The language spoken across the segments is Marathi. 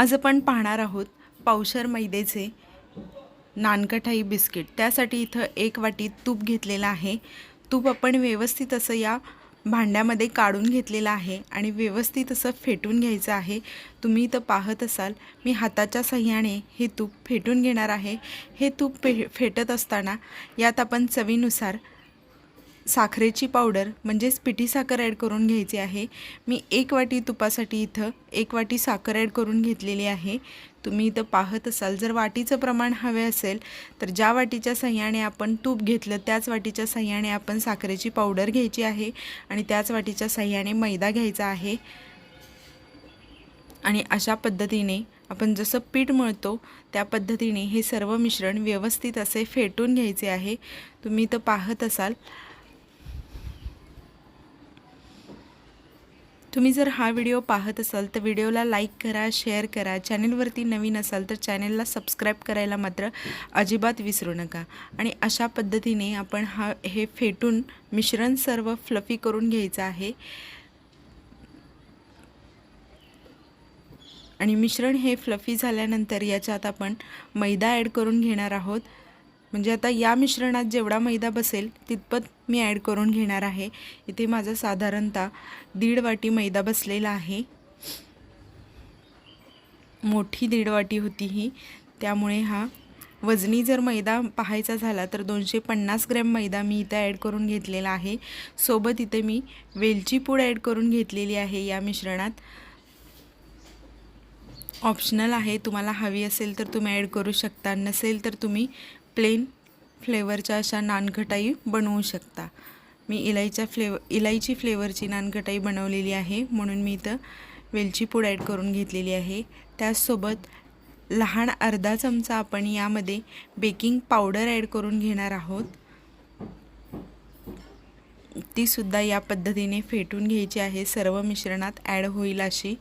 आज आपण पाहणार आहोत पावशर मैद्याचे नानकठाई बिस्किट. त्यासाठी इथं एक वाटी तूप घेतलेलं आहे. तूप आपण व्यवस्थित असं या भांड्यामध्ये काढून घेतलेलं आहे आणि व्यवस्थित असं फेटून घ्यायचं आहे. तुम्ही इथं पाहत असाल मी हाताच्या सहाय्याने हे तूप फेटून घेणार आहे. हे तूप फे फेटत असताना यात आपण चवीनुसार साखरेची पावडर म्हणजेच पिठी साखर ॲड करून घ्यायची आहे. मी एक वाटी तुपासाठी इथं एक वाटी साखर ॲड करून घेतलेली आहे. तुम्ही इथं पाहत असाल जर वाटीचं प्रमाण हवे असेल तर ज्या वाटीच्या सह्याने आपण तूप घेतलं त्याच वाटीच्या सह्याने आपण साखरेची पावडर घ्यायची आहे आणि त्याच वाटीच्या सह्याने मैदा घ्यायचा आहे. आणि अशा पद्धतीने आपण जसं पीठ मळतो त्या पद्धतीने हे सर्व मिश्रण व्यवस्थित असे फेटून घ्यायचे आहे. तुम्ही इथं पाहत असाल तुम्ही जर हा व्हिडिओ पाहत असाल तर व्हिडिओला लाईक करा शेअर करा. चॅनलवरती नवीन असाल तर चॅनलला सबस्क्राईब करायला मात्र अजिबात विसरू नका. आणि अशा पद्धतीने आपण हा हे फेटून मिश्रण सर्व फ्लफी करून घ्यायचं आहे. आणि मिश्रण हे फ्लफी झाल्यानंतर याच्यात आपण मैदा ॲड करून घेणार आहोत. म्हणजे आता या मिश्रणात जेवढा मैदा बसेल तितपत मी ॲड करून घेणार आहे. इथे माझा साधारणतः दीड वाटी मैदा बसलेला आहे. मोठी दीड वाटी होती ही. त्यामुळे हा वजनी जर मैदा पाहायचा झाला तर दोनशे पन्नास ग्रॅम मैदा मी इथं ॲड करून घेतलेला आहे. सोबत इथे मी वेलची पूड ॲड करून घेतलेली आहे या मिश्रणात. ऑप्शनल आहे तुम्हाला हवी असेल तर तुम्ही ॲड करू शकता नसेल तर तुम्ही प्लेन फ्लेवरच्या अशा नानखटाई बनवू शकता. मी इलाईच्या फ्लेव इलायची फ्लेवरची नानखटाई बनवलेली आहे म्हणून मी इथं वेलची पूड ॲड करून घेतलेली आहे. त्याचसोबत लहान अर्धा चमचा आपण यामध्ये बेकिंग पावडर ॲड करून घेणार आहोत. तीसुद्धा या पद्धतीने फेटून घ्यायची आहे सर्व मिश्रणात ॲड होईल अशी.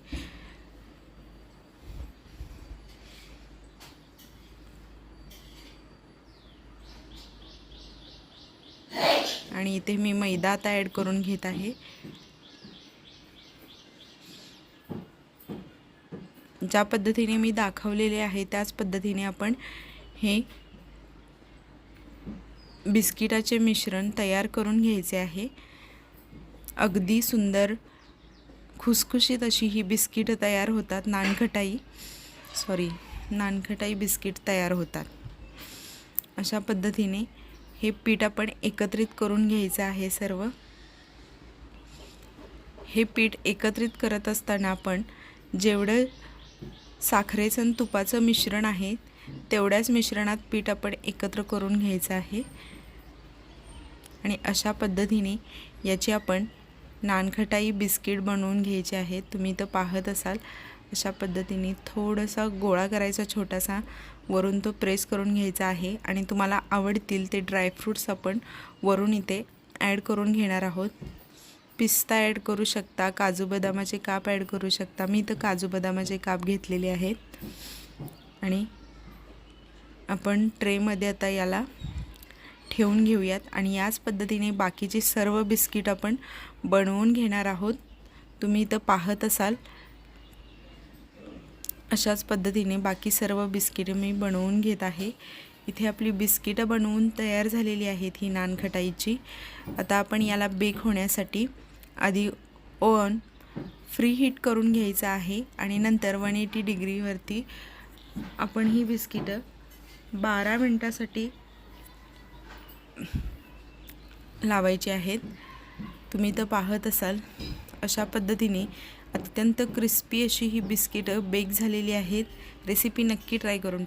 आणि इथे मी मैदा आता ॲड करून घेत आहे. ज्या पद्धतीने मी दाखवलेले आहे त्याच पद्धतीने आपण हे बिस्किटाचे मिश्रण तयार करून घ्यायचे आहे. अगदी सुंदर खुसखुशीत अशी ही बिस्किटं तयार होतात. नानखटाई सॉरी नानखटाई बिस्किट तयार होतात. अशा पद्धतीने हे पीठ आपण एकत्रित करून घ्यायचं आहे सर्व. हे पीठ एकत्रित करत असताना आपण जेवढं साखरेचं आणि तुपाचं मिश्रण आहे तेवढ्याच मिश्रणात पीठ आपण एकत्र करून घ्यायचं आहे. आणि अशा पद्धतीने याची आपण नानखटाई बिस्किट बनवून घ्यायचे आहे. तुम्ही तर पाहत असाल अशा पद्धतीने थोडासा गोळा करायचा छोटासा वरून तो प्रेस करून घ्यायचा आहे आणि तुम्हाला आवडतील ते ड्रायफ्रूट्स आपण वरून इथे ॲड करून घेणार आहोत. पिस्ता ॲड करू शकता काजू बदामाचे काप ॲड करू शकता. मी तर काजू बदामाचे काप घेतलेले आहेत. आणि आपण ट्रेमध्ये आता याला ठेवून घेऊयात आणि याच पद्धतीने बाकीचे सर्व बिस्किट आपण बनवून घेणार आहोत. तुम्ही इथं पाहत असाल अशाच पद्धतीने बाकी सर्व बिस्किटं मी बनवून घेत आहे. इथे आपली बिस्किटं बनवून तयार झालेली आहेत ही नानखटाईची. आता आपण याला बेक होण्यासाठी आधी ओवन फ्री हीट करून घ्यायचं आहे आणि नंतर वन एटी डिग्रीवरती आपण ही बिस्किटं बारा मिनटासाठी लावायची आहेत. तुम्ही तर पाहत असाल अशा पद्धतीने अत्यंत क्रिस्पी अशी ही बिस्किटं बेक झालेली आहेत. रेसिपी नक्की ट्राय करून